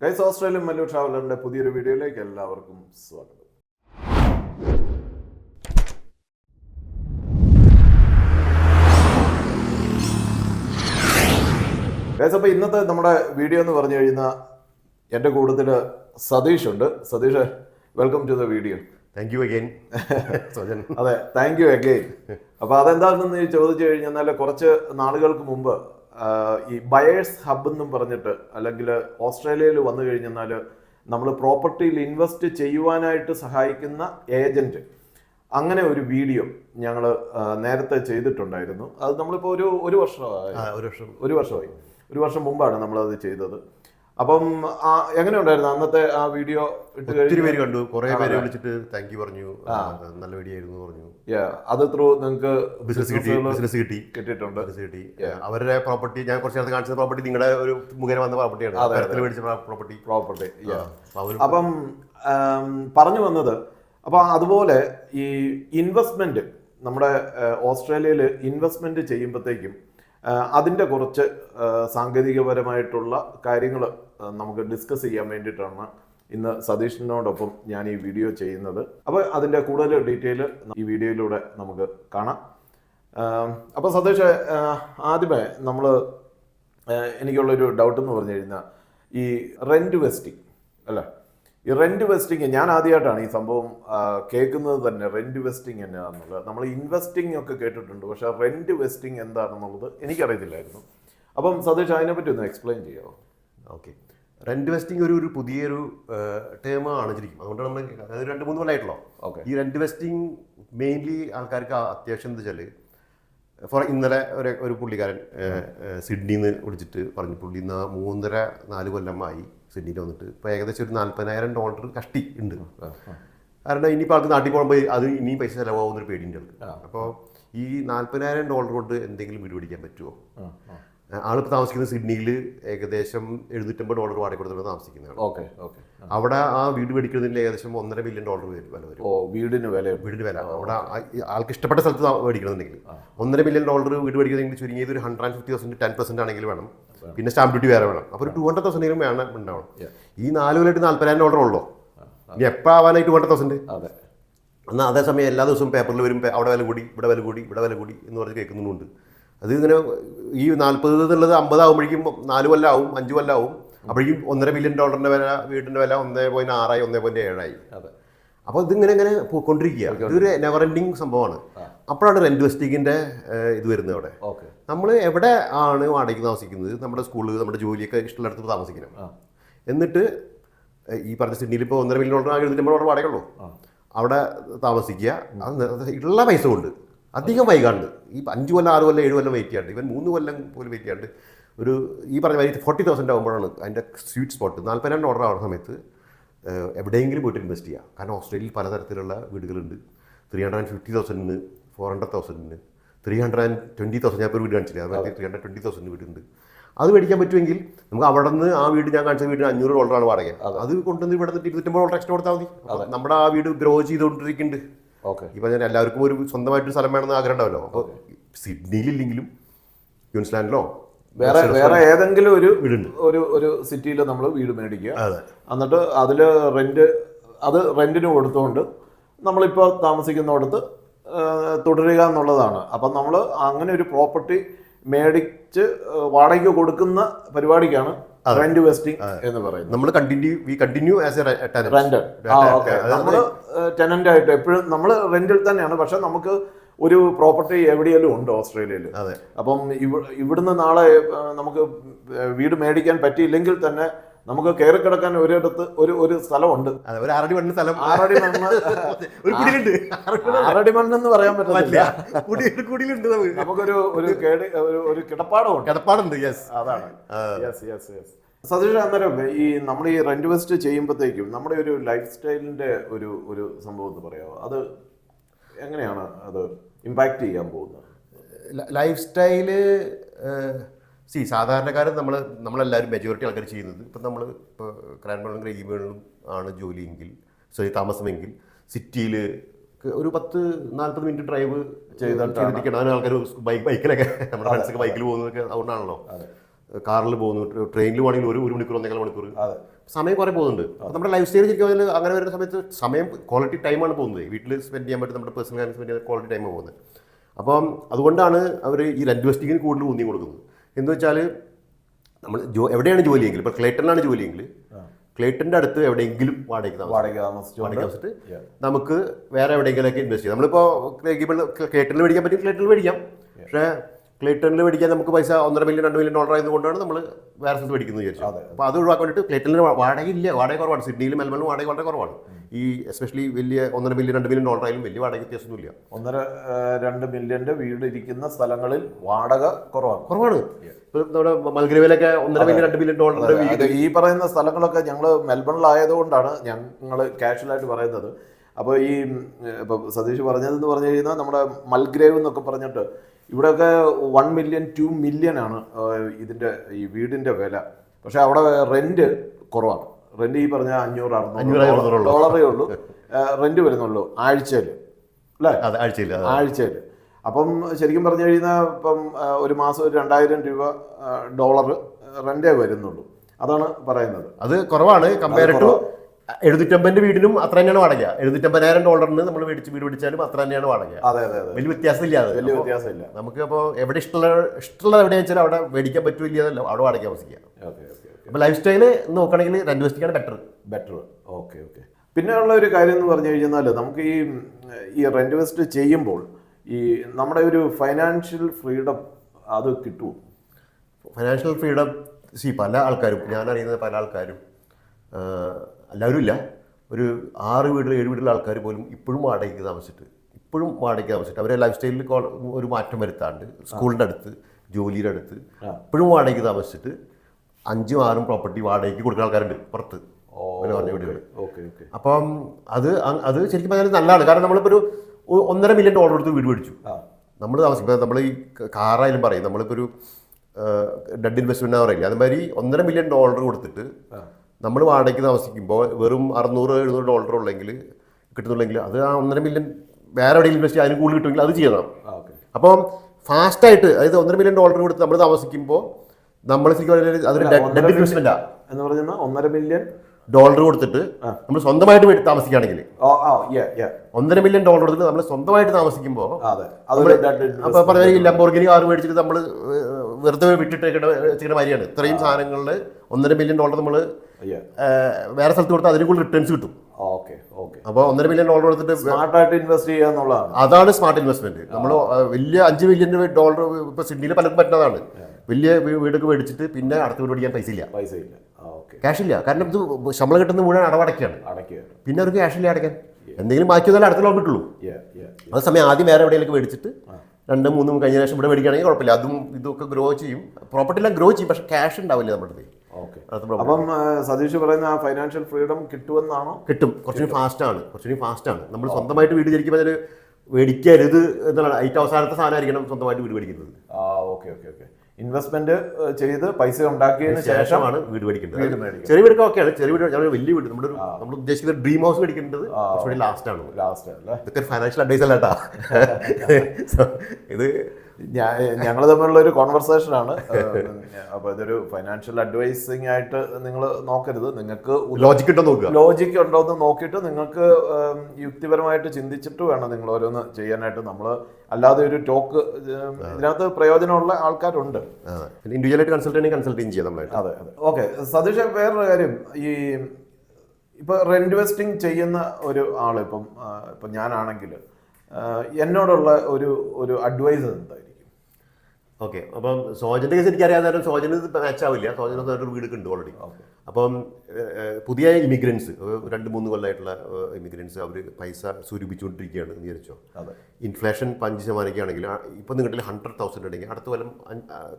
Guys Australian Mallu ട്രാവലറിന്റെ പുതിയൊരു വീഡിയോയിലേക്ക് എല്ലാവർക്കും സ്വാഗതം. ഗൈസ് അപ്പോൾ ഇന്നത്തെ നമ്മുടെ വീഡിയോ എന്ന് പറഞ്ഞു കഴിഞ്ഞാൽ എന്റെ കൂട്ടത്തിൽ സതീഷ് ഉണ്ട്. Satish welcome to the video thank you again Sojan അതെ താങ്ക് യു അഗെയിൻ അപ്പോൾ അതെന്താണെന്ന് ചോദിച്ചു കഴിഞ്ഞാൽ കുറച്ച് നാളുകൾക്ക് മുമ്പ് ഈ ബയേഴ്സ് ഹബ് എന്നും പറഞ്ഞിട്ട് അല്ലെങ്കിൽ ഓസ്ട്രേലിയയിൽ വന്നു കഴിഞ്ഞാൽ നമ്മൾ പ്രോപ്പർട്ടിയിൽ ഇൻവെസ്റ്റ് ചെയ്യുവാനായിട്ട് സഹായിക്കുന്ന ഏജന്റ്. അങ്ങനെ ഒരു വീഡിയോ ഞങ്ങൾ നേരത്തെ ചെയ്തിട്ടുണ്ടായിരുന്നു. അത് നമ്മളിപ്പോൾ ഒരു ഒരു വർഷമായി. ഒരു വർഷം. ഒരു വർഷമായി. ഒരു വർഷം മുമ്പാണ് നമ്മളത് ചെയ്തത്. അപ്പം ആ, എങ്ങനെയുണ്ടായിരുന്നു അന്നത്തെ ആ വീഡിയോ ഒത്തിരി പേര് കണ്ടു. കുറെ പേര് വിളിച്ചിട്ട് താങ്ക് യു പറഞ്ഞു. നല്ല വീഡിയോ ആയിരുന്നു പറഞ്ഞു. അത് ത്രൂ നിങ്ങൾക്ക് ബിസിനസ് കിട്ടി ബിസിനസ് കിട്ടി. കിട്ടിയിട്ടുണ്ട്. ബിസിനസ് കിട്ടി. അവരുടെ പ്രോപ്പർട്ടി ഞാൻ കുറച്ച് നേരത്തെ കാണിച്ച പ്രോപ്പർട്ടി നിങ്ങളുടെ ഒരു മുഖേന വന്ന പ്രോപ്പർട്ടിയാണ് മേടിച്ച പ്രോപ്പർട്ടി പ്രോപ്പർട്ടി അപ്പം പറഞ്ഞു. വന്നത് അപ്പോൾ അതുപോലെ ഈ ഇൻവെസ്റ്റ്മെന്റ് നമ്മുടെ ഓസ്ട്രേലിയയിൽ ഇൻവെസ്റ്റ്മെന്റ് ചെയ്യുമ്പോഴത്തേക്കും അതിന്റെ കുറച്ച് സാങ്കേതികപരമായിട്ടുള്ള കാര്യങ്ങൾ നമുക്ക് ഡിസ്കസ് ചെയ്യാൻ വേണ്ടിയിട്ടാണ് ഇന്ന് സതീഷിനോടൊപ്പം ഞാൻ ഈ വീഡിയോ ചെയ്യുന്നത്. അപ്പോൾ അതിന്റെ കൂടുതൽ ഡീറ്റെയിൽ ഈ വീഡിയോയിലൂടെ നമുക്ക് കാണാം. അപ്പോൾ സതീഷ് ആദ്യമേ നമ്മൾ എനിക്കുള്ളൊരു ഡൗട്ട് എന്ന് പറഞ്ഞു കഴിഞ്ഞാൽ ഈ റെന്റ് വെസ്റ്റിംഗ് അല്ലേ? ഈ റെന്റ് വെസ്റ്റിംഗ് ഞാൻ ആദ്യമായിട്ടാണ് ഈ സംഭവം കേൾക്കുന്നത് തന്നെ റെന്റ് വെസ്റ്റിംഗ് എന്നാണെന്നുള്ളത് നമ്മൾ ഇൻവെസ്റ്റിംഗ് ഒക്കെ കേട്ടിട്ടുണ്ട് പക്ഷെ റെന്റ് വെസ്റ്റിംഗ് എന്താണെന്നുള്ളത് എനിക്കറിയത്തില്ലായിരുന്നു. അപ്പം സതീഷ് അതിനെപ്പറ്റി ഒന്ന് എക്സ്പ്ലെയിൻ ചെയ്യാമോ ഓക്കെ റെന്റ് വെസ്റ്റിംഗ് ഒരു ഒരു പുതിയൊരു ടേം ആണ് ശരിക്കും. അതുകൊണ്ട് നമ്മൾ അതായത് രണ്ട് മൂന്ന് കൊല്ലമായിട്ടുള്ളൂ ഓക്കെ ഈ റെന്റ് വെസ്റ്റിംഗ് മെയിൻലി ആൾക്കാർക്ക് അത്യാവശ്യം എന്താ വെച്ചാൽ ഫോർ ഇന്നലെ ഒരു ഒരു പുള്ളിക്കാരൻ ഏഹ്, ഏഹ്, സിഡ്നിയിൽ നിന്ന് വിളിച്ചിട്ട് പറഞ്ഞു പുള്ളി മൂന്നര നാല് കൊല്ലമായി സിഡ്നിയിൽ വന്നിട്ട്. ഇപ്പോൾ ഏകദേശം ഒരു നാൽപ്പതിനായിരം ഡോളർ കഷ്ടി ഉണ്ട്. കാരണം ഇനിയിപ്പോൾ ആൾക്ക് നാട്ടിൽ പോകുമ്പോൾ അത് ഇനിയും പൈസ ചിലവാകുന്നൊരു പേടിയുണ്ട് ആൾക്ക്. അപ്പോൾ ഈ നാൽപ്പതിനായിരം ഡോളർ കൊണ്ട് എന്തെങ്കിലും വീട് പിടിക്കാൻ പറ്റുമോ ആളിപ്പോൾ താമസിക്കുന്നത് സിഡ്നിയിൽ ഏകദേശം എഴുന്നൂറ്റമ്പത് ഡോളർ വാടക കൊടുത്തിട്ട് താമസിക്കുന്നതാണ് ഓക്കെ ഓക്കെ. അവിടെ ആ വീട് മേടിക്കുന്നതിൽ ഏകദേശം ഒന്നര മില്യൺ ഡോളർ വരും വില വരും. ഓ വീടിന് വില വീടിന് വില. അവിടെ ആൾക്ക് ഇഷ്ടപ്പെട്ട സ്ഥലത്ത് മേടിക്കണമെന്നുണ്ടെങ്കിൽ. ഒന്നര മില്യൺ ഡോളർ വീട് മേടിക്കുന്നതെങ്കിൽ ചുരുങ്ങിയത് ഒരു hundred and fifty thousand ten percent ആണെങ്കിൽ വേണം. പിന്നെ സ്റ്റാമ്പ് ഡ്യൂട്ടി വേറെ വേണം. അപ്പോൾ ഒരു ടു ഹൺഡ്രഡ് തൗസൻഡ് വേണം ഉണ്ടാവണം. ഈ നാല് കൊല്ലമായിട്ട് നാൽപ്പതിനായിരം ഡോളർ ഉള്ളൂ ഇനി എപ്പോൾ ആവാനായി ടു ഹൺഡ്രഡ് തൗസൻഡ് അതെ. എന്നാൽ അതേസമയം എല്ലാ ദിവസവും പേപ്പറിൽ വരും അവിടെ വില കൂടി ഇവിടെ വില കൂടി ഇവിടെ വില കൂടി എന്ന് പറഞ്ഞ് കേൾക്കുന്നുണ്ട് അത് ഇങ്ങനെ ഈ നാൽപ്പത് എന്നുള്ളത് അമ്പതാകുമ്പോഴേക്കും നാല് കൊല്ലമാവും അഞ്ച് കൊല്ലമാവും അപ്പോഴേക്കും ഒന്നര മില്യൺ ഡോളറിന്റെ വില വീടിന്റെ വില ഒന്നേ പോയിന്റ് ആറായി ഒന്നേ പോയിന്റ് ഏഴായി. അതെ. അപ്പോൾ ഇതിങ്ങനെ ഇങ്ങനെ പോയിക്കൊണ്ടിരിക്കുക. ഇതൊരു നെവർ എൻഡിങ് സംഭവമാണ്. അപ്പോഴാണ് റെന്റ് വെസ്റ്റിങ്ങിന്റെ ഇത് വരുന്നത് അവിടെ. ഓക്കെ. നമ്മൾ എവിടെ ആണ് വാടകയ്ക്ക് താമസിക്കുന്നത് നമ്മുടെ സ്കൂളിൽ നമ്മുടെ ജോലിയൊക്കെ ഇഷ്ടമുള്ളിടത്ത് താമസിക്കണം. എന്നിട്ട് ഈ പറഞ്ഞ സിഡ്നിയിൽ ഇപ്പോൾ ഒന്നര മില്യൺ ഡോളർ എഴുന്നൂറ്റമ്പത് ഡോളർ വാടകയുള്ളൂ. അവിടെ താമസിക്കുക. ഉള്ള പൈസ കൊണ്ട്. അധികം വൈകാണ്ട്. ഈ അഞ്ച് കൊല്ലം ആറ് കൊല്ലം ഏഴ് കൊല്ലം വെയിറ്റ് ചെയ്യാണ്ട്. ഇവൻ മൂന്ന് കൊല്ലം പോലും വെയിറ്റ് ചെയ്യാണ്ട് ഒരു ഈ പറഞ്ഞ മാതിരി ഫോർട്ടി തൗസൻഡ് ആകുമ്പോഴാണ് അതിന്റെ സ്വീറ്റ് സ്പോട്ട് നാൽപ്പതിനായിരം ഓർഡർ ആവുന്ന സമയത്ത് എവിടെയെങ്കിലും പോയിട്ട് ഇൻവെസ്റ്റ് ചെയ്യുക കാരണം ഓസ്ട്രേലിയയിൽ പലതരത്തിലുള്ള വീടുകളുണ്ട്. ത്രീ ഹൺഡ്രഡ് ആൻഡ് ഫിഫ്റ്റി തൗസൻഡിന് four hundred തൗസൻഡിന് three hundred and twenty thousand ഞാൻ ഇപ്പോൾ ഒരു വീട് കാണിച്ചില്ല? അതായത് ത്രീ ഹൺഡ്രഡ് ട്വന്റി തൗസൻഡ് വീടുണ്ട് അത് മേടിക്കാൻ പറ്റുമെങ്കിൽ നമുക്ക് അവിടെ നിന്ന് ആ വീട് ഞാൻ കാണിച്ച വീടിന് അഞ്ഞൂറ് ഡോളറാണ് വാടക. അത് കൊണ്ടുവന്ന് ഇവിടെ നിന്ന് ഇരുന്നൂറ്റമ്പത് ഡോളർ എക്സ്ട്രാ കൊടുത്താൽ മതി. നമ്മുടെ ആ വീട് ഗ്രോ ചെയ്തുകൊണ്ടിരിക്കുന്നുണ്ട്. ഓക്കെ. ഇപ്പം ഞാൻ എല്ലാവർക്കും ഒരു സ്വന്തമായിട്ട് സ്ഥലം വേണമെന്ന് ആഗ്രഹം ഉണ്ടാവല്ലോ അപ്പോൾ സിഡ്നിയിലില്ലെങ്കിലും ക്യൂൻസ്ലാൻഡിലോ വേറെ വേറെ ഏതെങ്കിലും ഒരു വീടുണ്ട്. ഒരു ഒരു സിറ്റിയിൽ നമ്മൾ വീട് മേടിക്കുക. അതെ. എന്നിട്ട് അതിൽ റെന്റ് അത് റെന്റിന് കൊടുത്തുകൊണ്ട് നമ്മളിപ്പോൾ താമസിക്കുന്നിടത്ത് തുടരുക എന്നുള്ളതാണ്. അപ്പം നമ്മൾ അങ്ങനെ ഒരു പ്രോപ്പർട്ടി മേടിച്ച് വാടക വാടകയ്ക്ക് കൊടുക്കുന്ന പരിപാടിക്കാണ് റെന്റ് വെസ്റ്റിംഗ് എന്ന് പറയുന്നത്. നമ്മൾ continue we continue as a rent നമ്മൾ ടെനന്റ് ആയിട്ട് എപ്പോഴും നമ്മൾ റെന്റിൽ തന്നെയാണ്. പക്ഷെ നമുക്ക് ഒരു പ്രോപ്പർട്ടി എവിടെയെങ്കിലും ഉണ്ട് ഓസ്ട്രേലിയയിൽ. അപ്പം ഇവിടുന്ന് നാളെ നമുക്ക് വീട് മേടിക്കാൻ പറ്റിയില്ലെങ്കിൽ തന്നെ നമുക്ക് കയറി കിടക്കാൻ ഒരിടത്ത് ഒരു ഒരു സ്ഥലമുണ്ട്. ഒരു ആറടി മണ്ണ് സ്ഥലം. ആറടി മണ്ണ്. ഒരു കുടിയിലുണ്ട് ആറടി മണ്ണെന്ന് പറയാൻ പറ്റില്ല. കുടിയിലുണ്ട് നമുക്ക്. നമുക്കൊരു ഒരു കേട് ഒരു കിടപ്പാടമുണ്ട്. കിടപ്പാടുണ്ട് യെസ് അതാണ്. യെസ് യെസ് യെസ് സതീഷ് അന്നേരം ഈ നമ്മൾ ഈ റെന്റ് വെസ്റ്റ് ചെയ്യുമ്പോഴത്തേക്കും നമ്മുടെ ഒരു ലൈഫ് സ്റ്റൈലിന്റെ ഒരു ഒരു സംഭവം എന്ന് പറയാമോ? അത് എങ്ങനെയാണ് അത് ഇമ്പാക്ട് ചെയ്യാൻ പോകുന്നത്? ലൈഫ് സ്റ്റൈൽ സി സാധാരണക്കാരൻ നമ്മൾ നമ്മളെല്ലാവരും മെജോറിറ്റി ആൾക്കാർ ചെയ്യുന്നത് ഇപ്പം നമ്മൾ ഇപ്പോൾ ക്രാൻബോളും ഗ്രേഗിമേളിലും ആണ് ജോലിയെങ്കിൽ സോറി താമസമെങ്കിൽ സിറ്റിയിൽ ഒരു പത്ത് നാൽപ്പത് മിനിറ്റ് ഡ്രൈവ് ചെയ്തിരിക്കണം. അതിന് ആൾക്കാർ ബൈക്ക് ബൈക്കിലൊക്കെ നമ്മുടെ ഫ്രണ്ട്സൊക്കെ ബൈക്കിൽ പോകുന്നതൊക്കെ അതുകൊണ്ടാണല്ലോ. കാറിൽ പോകുന്നു ട്രെയിനിൽ പോകണമെങ്കിൽ ഒരു ഒരു മണിക്കൂർ ഒന്നേക്കാൾ മണിക്കൂർ സമയം കുറേ പോകുന്നുണ്ട്. നമ്മുടെ ലൈഫ് സ്റ്റൈൽ ശരിക്കും അങ്ങനെ വരുന്ന സമയത്ത് സമയം ക്വാളിറ്റി ടൈമാണ് പോകുന്നത്. വീട്ടിൽ സ്പെൻഡ് ചെയ്യാൻ പറ്റും നമ്മുടെ പേഴ്സണൽ കാര്യം സ്പെൻഡ് ചെയ്യാൻ ക്വാളിറ്റി ടൈമാണ് പോകുന്നത്. അപ്പം അതുകൊണ്ടാണ് അവർ ഈ റെന്റ് വെസ്റ്റിങ്ങിന് കൂടുതൽ ഊന്നി കൊടുക്കുന്നത്. എന്ന് വെച്ചാൽ നമ്മൾ ജോ എവിടെയാണ് ജോലിയെങ്കിൽ? ഇപ്പോൾ ക്ലേറ്റണിലാണ് ജോലിയെങ്കിൽ ക്ലേറ്റന്റെ അടുത്ത് എവിടെയെങ്കിലും വാടകയ്ക്ക് വാടക താമസിച്ചിട്ട്. നമുക്ക് വേറെ എവിടെയെങ്കിലൊക്കെ ഇൻവെസ്റ്റ് ചെയ്യാം. നമ്മളിപ്പോൾ ക്ലേറ്റണിൽ മേടിക്കാൻ പറ്റും ക്ലേറ്റണിൽ മേടിക്കാം. പക്ഷേ ക്ലേറ്റണിൽ മേടിക്കാൻ നമുക്ക് പൈസ ഒന്നര മില്യൺ രണ്ട് മില്യൺ ഡോളർ ആയതുകൊണ്ടാണ് നമ്മൾ വേറെ സ്ഥലത്ത് മേടിക്കുന്നത് വിചാരിച്ചു അപ്പോൾ അത്. ഒഴിവാക്കാൻ വേണ്ടിയിട്ട് ക്ലേറ്റണിൽ വാടക ഇല്ല വാടക കുറവാണ്. സിഡ്നിയിലും മെൽബണിലും വാടക വളരെ കുറവാണ്. ഈ എസ്പെഷ്യലി വലിയ ഒന്നര മില്യൺ രണ്ട് മില്യൺ ഡോളർ ആയാലും വലിയ വാടക വ്യത്യാസമൊന്നുമില്ല. ഒന്നര രണ്ട് മില്യന്റെ വീട് ഇരിക്കുന്ന സ്ഥലങ്ങളിൽ വാടക കുറവാണ്. കുറവാണ്. നമ്മുടെ മൽഗ്രവിലൊക്കെ ഒന്നര മില്യൺ രണ്ട് മില്യൺ ഡോളറിന്റെ വീട് ഈ പറയുന്ന സ്ഥലങ്ങളൊക്കെ ഞങ്ങൾ മെൽബണിലായതുകൊണ്ടാണ് ഞങ്ങൾ കാഷ്വലായിട്ട് പറയുന്നത്. അപ്പോൾ ഈ ഇപ്പോൾ സതീഷ് പറഞ്ഞതെന്ന് പറഞ്ഞു കഴിഞ്ഞാൽ നമ്മുടെ മൽഗ്രേവ് എന്നൊക്കെ പറഞ്ഞിട്ട് ഇവിടെയൊക്കെ വൺ മില്യൺ ടു മില്യൺ ആണ് ഇതിന്റെ ഈ വീടിന്റെ വില. പക്ഷേ അവിടെ റെന്റ് കുറവാണ്. റെന്റ് ഈ പറഞ്ഞ അഞ്ഞൂറ് അറുന്നൂറ് ഡോളറേ ഉള്ളൂ. റെന്റ് വരുന്നുള്ളൂ. ആഴ്ചയിൽ. അല്ലേ? ആഴ്ചയിൽ ആഴ്ചയിൽ. അപ്പം ശരിക്കും പറഞ്ഞു കഴിഞ്ഞാൽ ഇപ്പം ഒരു മാസം ഒരു രണ്ടായിരം രൂപ ഡോളർ റെന്റേ വരുന്നുള്ളൂ. അതാണ് പറയുന്നത്. അത് കുറവാണ്. കമ്പയർ ടു എഴുന്നൂറ്റമ്പതിന്റെ വീടിനും അത്ര തന്നെയാണ് വാടക. എഴുന്നൂറ്റമ്പതിനായിരം ഡോളറിന് നമ്മൾ മേടിച്ച് വീട് പിടിച്ചാലും അത്ര തന്നെയാണ് വാടക. അതെ അതെ വലിയ വ്യത്യാസമില്ല അത്. വലിയ വ്യത്യാസമില്ല. നമുക്ക് അപ്പോൾ എവിടെ ഇഷ്ടമുള്ള ഇഷ്ടമുള്ള എവിടെയാണെന്ന് വെച്ചാൽ അവിടെ മേടിക്കാൻ പറ്റില്ല അവിടെ വാടക താമസിക്കുക ഓക്കെ ഓക്കെ. അപ്പോൾ ലൈഫ് സ്റ്റൈൽ നോക്കുകയാണെങ്കിൽ രണ്ട് ദിവസത്തേക്കാണ് ബെറ്റർ ബെറ്റർ ഓക്കെ ഓക്കെ പിന്നെ ഉള്ള ഒരു കാര്യം എന്ന് പറഞ്ഞു കഴിഞ്ഞാൽ നമുക്ക് ഈ ഈ റെന്റ് വെസ്റ്റ് ചെയ്യുമ്പോൾ ഈ നമ്മുടെ ഒരു ഫൈനാൻഷ്യൽ ഫ്രീഡം അത് കിട്ടുമോ ഫൈനാൻഷ്യൽ ഫ്രീഡം സി പല ആൾക്കാരും ഞാൻ അറിയുന്ന പല ആൾക്കാരും എല്ലാവരും ഇല്ല. ഒരു ആറ് വീട്ടിൽ ഏഴ് വീട്ടിലെ ആൾക്കാർ പോലും ഇപ്പോഴും വാടകയ്ക്ക് താമസിച്ചിട്ട് ഇപ്പോഴും വാടകയ്ക്ക് താമസിച്ചിട്ട് അവരെ ലൈഫ് സ്റ്റൈലിൽ ഒരു മാറ്റം വരുത്താണ്ട് സ്കൂളിന്റെ അടുത്ത് ജോലിയുടെ അടുത്ത് ഇപ്പോഴും വാടകയ്ക്ക് താമസിച്ചിട്ട് അഞ്ചും ആറും പ്രോപ്പർട്ടി വാടകയ്ക്ക് കൊടുക്കുന്ന ആൾക്കാരുണ്ട് പുറത്ത്. അങ്ങനെ പറഞ്ഞ വീടുകൾ അപ്പം അത് അത് ശരിക്കും പറഞ്ഞാൽ നല്ലതാണ്. കാരണം നമ്മളിപ്പോൾ ഒരു ഒന്നര മില്യൺ ഡോളർ എടുത്ത് വീട് മേടിച്ചു. നമ്മൾ താമസിക്കും. നമ്മൾ ഈ കാറായാലും പറയും. നമ്മളിപ്പോൾ ഒരു ഡെഡ് ഇൻവെസ്റ്റ്മെന്റ് പറയില്ല? അതുമാതിരി ഒന്നര മില്യൺ ഡോളർ കൊടുത്തിട്ട് നമ്മൾ വാടകയ്ക്ക് താമസിക്കുമ്പോൾ വെറും അറുന്നൂറ് എഴുന്നൂറ് ഡോളർ ഉള്ളെങ്കിൽ കിട്ടുന്നുള്ളെങ്കിൽ അത് ആ ഒന്നര മില്യൺ വേറെ എവിടെയും ഇൻവെസ്റ്റ് അതിന് കൂടുതൽ കിട്ടുമെങ്കിൽ അത് ചെയ്യണം. അപ്പം ഫാസ്റ്റായിട്ട് അതായത് ഒന്നര മില്യൺ ഡോളർ കൊടുത്ത് നമ്മൾ താമസിക്കുമ്പോൾ നമ്മൾ ശരിക്കും പറഞ്ഞാൽ അതൊരു ഡെഡ് ഇൻവെസ്റ്റ്മെന്റാ എന്ന് പറഞ്ഞാൽ ഒന്നര മില്യൺ ഡോളർ കൊടുത്തിട്ട് നമ്മൾ സ്വന്തമായിട്ട് വീട്ടിൽ താമസിക്കുകയാണെങ്കിൽ ഒന്നര മില്യൺ ഡോളർ കൊടുത്തിട്ട് നമ്മൾ സ്വന്തമായിട്ട് താമസിക്കുമ്പോൾ പറഞ്ഞ ഈ ലംബോർഗിനി ആറ് മേടിച്ചിട്ട് നമ്മൾ വെറുതെ വിട്ടിട്ട് വെച്ചിട്ട് മാതിരിയാണ്. ഇത്രയും സാധനങ്ങളിൽ ഒന്നര മില്യൺ ഡോളർ നമ്മൾ. വേറെ സ്ഥലത്ത് കൊടുത്താൽ അതിന് കൂടുതൽ റിട്ടേൺസ് കിട്ടും. ഓക്കെ ഓക്കെ അപ്പോൾ ഒന്നര മില്യൺ ഡോളർ കൊടുത്തിട്ട് സ്മാർട്ടായിട്ട് ഇൻവെസ്റ്റ് ചെയ്യുക എന്നുള്ളതാണ്. അതാണ് സ്മാർട്ട് ഇൻവെസ്റ്റ്മെന്റ്. നമ്മൾ വലിയ അഞ്ച് മില്യൺ ഡോളർ ഇപ്പൊ സിഡ്നിയിൽ പലർക്കും പറ്റുന്നതാണ്. വലിയ വീടൊക്കെ മേടിച്ചിട്ട് പിന്നെ അടുത്ത വീട് പഠിക്കാൻ പൈസ ഇല്ല. പൈസ ഇല്ല. ക്യാഷ് ഇല്ല. കാരണം ഇത് ശമ്പളം കിട്ടുന്ന മുഴുവൻ അടവടക്കാണ് അടക്കുക പിന്നെ അവർക്ക് ക്യാഷ് ഇല്ല അടയ്ക്കാൻ. എന്തെങ്കിലും ബാക്കി വന്നാലും അടുത്ത ലോൺ കിട്ടുള്ളൂ. യാ സമയം ആദ്യം വേറെ എവിടെയെങ്കിലും മേടിച്ചിട്ട് രണ്ട് മൂന്നും കഴിഞ്ഞ ശേഷം ഇവിടെ മേടിക്കുകയാണെങ്കിൽ കുഴപ്പമില്ല. അതും ഇതൊക്കെ ഗ്രോ ചെയ്യും. പ്രോപ്പർട്ടി എല്ലാം ഗ്രോ ചെയ്യും. പക്ഷേ ക്യാഷ് ഉണ്ടാവില്ല നമ്മുടെ അടുത്ത്. അപ്പം സതീഷ് പറയുന്ന ആ ഫൈനാൻഷ്യൽ ഫ്രീഡം കിട്ടുമെന്നാണോ? കിട്ടും. കുറച്ചുകൂടി ഫാസ്റ്റ് ആണ്. കുറച്ചുകൂടി ഫാസ്റ്റ് ആണ്. നമ്മൾ സ്വന്തമായിട്ട് വീട് ശരിക്കും അതിൽ മേടിക്കരുത് എന്നുള്ള ഏറ്റവും അവസാനത്തെ സാധനമായിരിക്കണം സ്വന്തമായിട്ട് വീട് മേടിക്കുന്നത്. ആ ഓക്കെ ഓക്കെ ഓക്കെ. ഇൻവെസ്റ്റ്മെന്റ് ചെയ്ത് പൈസ ഉണ്ടാക്കിയതിന് ശേഷമാണ് വീട് മേടിക്കുന്നത്. ചെറിയ വീടൊക്കെ ഓക്കെയാണ്. ചെറിയ വീട് ഞങ്ങൾ വലിയ വീട്. നമ്മുടെ നമ്മൾ ഉദ്ദേശിക്കുന്ന ഡ്രീം ഹൗസ് മേടിക്കേണ്ടത് ലാസ്റ്റ് ആണ്. ലാസ്റ്റ് ഇതൊക്കെ ഫൈനാൻഷ്യൽ അഡ്വൈസ് അല്ല കേട്ടാ ഇത് ഞങ്ങൾ തമ്മിലുള്ള ഒരു കോൺവെർസേഷൻ ആണ്. അപ്പൊ ഇതൊരു ഫൈനാൻഷ്യൽ അഡ്വൈസിങ് ആയിട്ട് നിങ്ങൾ നോക്കരുത്. നിങ്ങൾക്ക് ലോജിക് ലോജിക് നോക്കുക? ലോജിക് ഉണ്ടോ എന്ന് നോക്കിയിട്ട് നിങ്ങൾക്ക് യുക്തിപരമായിട്ട് ചിന്തിച്ചിട്ട് വേണം നിങ്ങൾ ഓരോന്ന് ചെയ്യാനായിട്ട്. നമ്മൾ അല്ലാതെ ഒരു ടോക്ക് ഇതിനകത്ത് പ്രയോജനമുള്ള ആൾക്കാരുണ്ട്. ഇൻഡിവിജ്വലായിട്ട് കൺസൾട്ട് കൺസൾട്ടിങ് കൺസൾട്ട് ചെയ്യാം നമ്മളായിട്ട്. അതെ അതെ. ഓക്കെ സതീഷ് വേറൊരു കാര്യം. ഈ ഇപ്പൊ റെന്റ് വെസ്റ്റിംഗ് ചെയ്യുന്ന ഒരു ആൾ ഇപ്പം ഇപ്പം ഞാനാണെങ്കിൽ എന്നോടുള്ള ഒരു ഒരു അഡ്വൈസ് എന്തായിരിക്കും? ഓക്കെ. അപ്പം സോജന്റെ കേസ് എനിക്ക് അറിയാതെ സോജന് മാച്ച് ആവില്ല. സോജന ഒരു വീട് ഉണ്ട് ഓൾറെഡി അപ്പം പുതിയ ഇമിഗ്രൻസ് രണ്ട് മൂന്ന് കൊല്ലമായിട്ടുള്ള ഇമിഗ്രൻസ് അവർ പൈസ സ്വരൂപിച്ചുകൊണ്ടിരിക്കുകയാണ് എന്ന് വിചാരിച്ചോ? ഇൻഫ്ലേഷൻ പഞ്ച് ശതമാനിക്കുകയാണെങ്കിൽ ഇപ്പം നിങ്ങളുടെ ഹൺഡ്രഡ് തൗസൻഡ് ഉണ്ടെങ്കിൽ അടുത്ത കൊല്ലം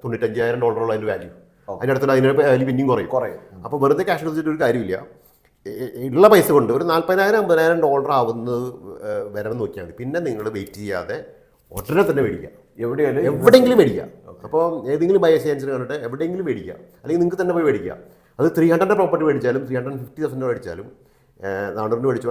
തൊണ്ണൂറ്റഞ്ചായിരം ഡോളറുള്ള അതിന്റെ വാല്യൂ അതിന്റെ അടുത്തുള്ള അതിന്റെ വാല്യൂ പിന്നെയും കുറയും. കുറയും. അപ്പോൾ വെറുതെ ക്യാഷ് എടുത്തിട്ട് ഒരു കാര്യമില്ല. ഉള്ള പൈസ കൊണ്ട് ഒരു നാൽപ്പതിനായിരം അമ്പതിനായിരം ഡോളർ ആവുന്നത് വരവ് നോക്കിയാൽ മതി. പിന്നെ നിങ്ങൾ വെയിറ്റ് ചെയ്യാതെ ഉടനെ തന്നെ മേടിക്കുക. എവിടെയാലും എവിടെയെങ്കിലും മേടിക്കുക അപ്പോൾ ഏതെങ്കിലും ബൈ സയൻസിന് കണ്ടിട്ട് എവിടെയെങ്കിലും മേടിക്കുക അല്ലെങ്കിൽ നിങ്ങൾക്ക് തന്നെ പോയി മേടിക്കുക അത് ത്രീ ഹൺഡ്രഡ് പ്രോപ്പർട്ടി മേടിച്ചാലും ത്രീ ഹൺഡ്രഡ് ഫിഫ്റ്റി തൗസൻഡ് മേടിച്ചാലും നാനൂറിന് മേടിച്ചു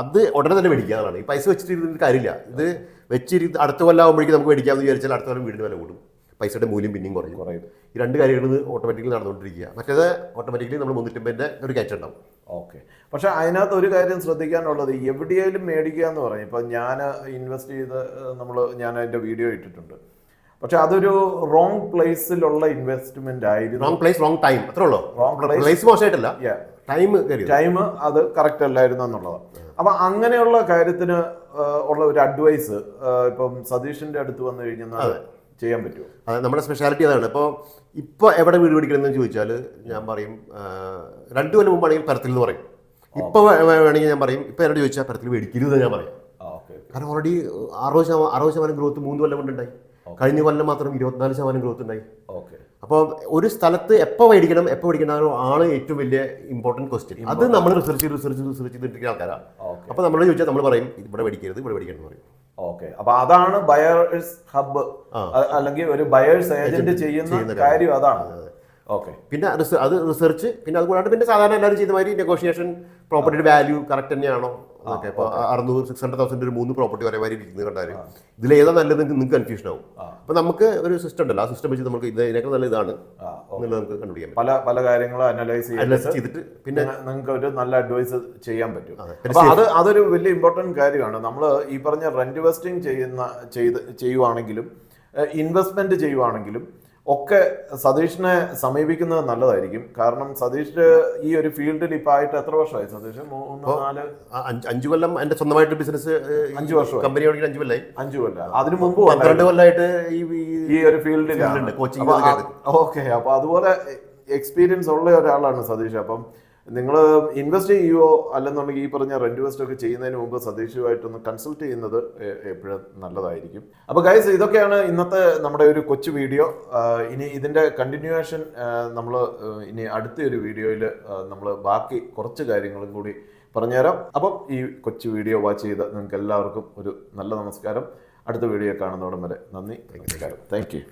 അത് ഉടനെ തന്നെ മേടിക്കുക എന്നുള്ളതാണ് ഈ പൈസ വെച്ചിട്ട് കാര്യമില്ല. ഇത് വെച്ചിരുന്ന് അടുത്ത കൊല്ലം ആകുമ്പോഴേക്കും നമുക്ക് മേടിക്കാമെന്ന് വിചാരിച്ചാൽ അടുത്ത കൊല്ലം വീടിന് വില കൂടും. പൈസയുടെ മൂല്യം പിന്നെയും കുറയും. കുറയും. ഈ രണ്ട് കാര്യങ്ങൾ ഓട്ടോമാറ്റിക്കലി നടന്നുകൊണ്ടിരിക്കുക. മറ്റേത് ഓട്ടോമാറ്റിക്കലി നമ്മൾ മുന്നൂറ്റമ്പതിന്റെ ഒരു കയറ്റം ഉണ്ടാവും. ഓക്കെ. പക്ഷെ അതിനകത്ത് ഒരു കാര്യം ശ്രദ്ധിക്കാനുള്ളത് എവിടെയെങ്കിലും മേടിക്കുക എന്ന് പറയും. ഇപ്പം ഞാൻ ഇൻവെസ്റ്റ് ചെയ്ത് നമ്മൾ ഞാൻ അതിന്റെ വീഡിയോ ഇട്ടിട്ടുണ്ട്. പക്ഷെ അതൊരു റോങ് പ്ലേസിലുള്ള ഇൻവെസ്റ്റ്മെന്റ് ആയിരുന്നു. റോങ് പ്ലേസ് റോങ് ടൈം അത്രേ ഉള്ളൂ. Place. പ്ലേസ് മോശമായിട്ടല്ല. ടൈം ടൈം അത് കറക്റ്റ് അല്ലായിരുന്നു എന്നുള്ളത്. അപ്പൊ അങ്ങനെയുള്ള കാര്യത്തിന് ഉള്ള ഒരു അഡ്വൈസ് ഇപ്പം സതീഷിന്റെ അടുത്ത് വന്നു കഴിഞ്ഞാൽ ചെയ്യാൻ പറ്റുമോ? അതെ നമ്മുടെ സ്പെഷ്യാലിറ്റി അതാണ്. ഇപ്പോൾ ഇപ്പോൾ എവിടെ വീട് പിടിക്കണമെന്ന് ചോദിച്ചാൽ ഞാൻ പറയും രണ്ടു കൊല്ലം മുമ്പാണെങ്കിൽ പരത്തിൽ എന്ന് പറയും. ഇപ്പോൾ വേണമെങ്കിൽ ഞാൻ പറയും ഇപ്പോൾ എന്നോട് ചോദിച്ചാൽ പരത്തിൽ മേടിക്കരുത് ഞാൻ പറയും. കാരണം ഓൾറെഡി അറുപത് ശതമാനം അറുപത് ശതമാനം ഗ്രോത്ത് മൂന്ന് കൊല്ലം കൊണ്ടുണ്ടായി. കഴിഞ്ഞ കൊല്ലം മാത്രം ഇരുപത്തിനാല് ശതമാനം ഗ്രോത്ത് ഉണ്ടായി. ഓക്കെ. അപ്പോൾ ഒരു സ്ഥലത്ത് എപ്പോൾ മേടിക്കണം എപ്പോൾ മേടിക്കണം ആണ് ഏറ്റവും വലിയ ഇമ്പോർട്ടന്റ് ക്വസ്റ്റ്യൻ അത് നമ്മൾ റിസർച്ച് റിസർച്ച് റിസർച്ച് ചെയ്തിട്ടിരിക്കുന്ന ആൾക്കാരാണ് അപ്പോൾ നമ്മൾ ചോദിച്ചാൽ നമ്മൾ പറയും ഇവിടെ മേടിക്കരുത് ഇവിടെ മേടിക്കണം എന്ന് പറയും. ഓക്കെ. അപ്പൊ അതാണ് ബയേഴ്സ് ഹബ്ബ്. അല്ലെങ്കിൽ ഒരു ബയേഴ്സ് ഏജന്റ് ചെയ്യുന്ന കാര്യം അതാണ്. ഓക്കെ. പിന്നെ അത് റിസർച്ച് പിന്നെ അതുകൂടാണ്ട് പിന്നെ സാധാരണ എല്ലാവരും ചെയ്ത മാതിരി നെഗോഷിയേഷൻ പ്രോപ്പർട്ടിയുടെ വാല്യൂ കറക്റ്റ് തന്നെയാണോ? ഇപ്പോൾ അറുന്നൂറ് സിക്സ് ഹൺഡ്രഡ് തൗസൻഡ് ഒരു മൂന്ന് പ്രോപ്പർട്ടി വരെ മാതിരി ഇരിക്കുന്നത് കണ്ടാൽ ഇതിൽ ഏതാ നല്ലത് നിങ്ങൾക്ക് കൺഫ്യൂഷൻ ആവും. അപ്പോൾ നമുക്ക് ഒരു സിസ്റ്റം ഉണ്ടല്ലോ ആ സിസ്റ്റം വെച്ച് നമുക്ക് ഇത് ഇതിനേക്കാൾ നല്ല ഇതാണ് എന്നുള്ളത് നമുക്ക് കണ്ടുപിടിക്കാൻ പറ്റും. പല പല കാര്യങ്ങളും അനലൈസ് അനലൈസ് ചെയ്തിട്ട് പിന്നെ നിങ്ങൾക്ക് ഒരു നല്ല അഡ്വൈസ് ചെയ്യാൻ പറ്റും. അതെ. അത് അതൊരു വലിയ ഇമ്പോർട്ടന്റ് കാര്യമാണ്. നമ്മൾ ഈ പറഞ്ഞ റെന്റ് വെസ്റ്റിംഗ് ചെയ്യുന്ന ചെയ്ത് ചെയ്യുവാണെങ്കിലും ഇൻവെസ്റ്റ്മെന്റ് ചെയ്യുവാണെങ്കിലും ഒക്കെ സതീഷിനെ സമീപിക്കുന്നത് നല്ലതായിരിക്കും. കാരണം സതീഷ് ഈ ഒരു ഫീൽഡിൽ ഇപ്പൊ ആയിട്ട് എത്ര വർഷമായി സതീഷ്? മൂന്ന് നാല്? അഞ്ച് കൊല്ലം എന്റെ സ്വന്തമായിട്ട് ബിസിനസ് അഞ്ചു വർഷം കമ്പനി തുടങ്ങി അഞ്ചു കൊല്ലായി. അഞ്ചു കൊല്ലം അതിനു മുമ്പ് പന്ത്രണ്ട് കൊല്ലമായിട്ട് ഈ ഒരു ഫീൽഡിൽ കോച്ചിങ് ഓക്കെ. അപ്പൊ അതുപോലെ എക്സ്പീരിയൻസ് ഉള്ള ഒരാളാണ് സതീഷ്. അപ്പം നിങ്ങൾ ഇൻവെസ്റ്റ് ചെയ്യുവോ അല്ലെന്നുണ്ടെങ്കിൽ ഈ പറഞ്ഞ റെന്റ് വെസ്റ്റ് ഒക്കെ ചെയ്യുന്നതിന് മുമ്പ് സതീഷുമായിട്ടൊന്ന് കൺസൾട്ട് ചെയ്യുന്നത് എപ്പോഴും നല്ലതായിരിക്കും. അപ്പോൾ ഗൈസ് ഇതൊക്കെയാണ് ഇന്നത്തെ നമ്മുടെ ഒരു കൊച്ചു വീഡിയോ ഇനി ഇതിന്റെ കണ്ടിന്യൂവേഷൻ നമ്മൾ ഇനി അടുത്ത ഒരു വീഡിയോയിൽ നമ്മൾ ബാക്കി കുറച്ച് കാര്യങ്ങളും കൂടി പറഞ്ഞുതരാം. അപ്പം ഈ കൊച്ചു വീഡിയോ വാച്ച് ചെയ്ത നിങ്ങൾക്ക് എല്ലാവർക്കും ഒരു നല്ല നമസ്കാരം. അടുത്ത വീഡിയോ കാണുന്നതോടം വരെ നന്ദി നമസ്കാരം. Thank you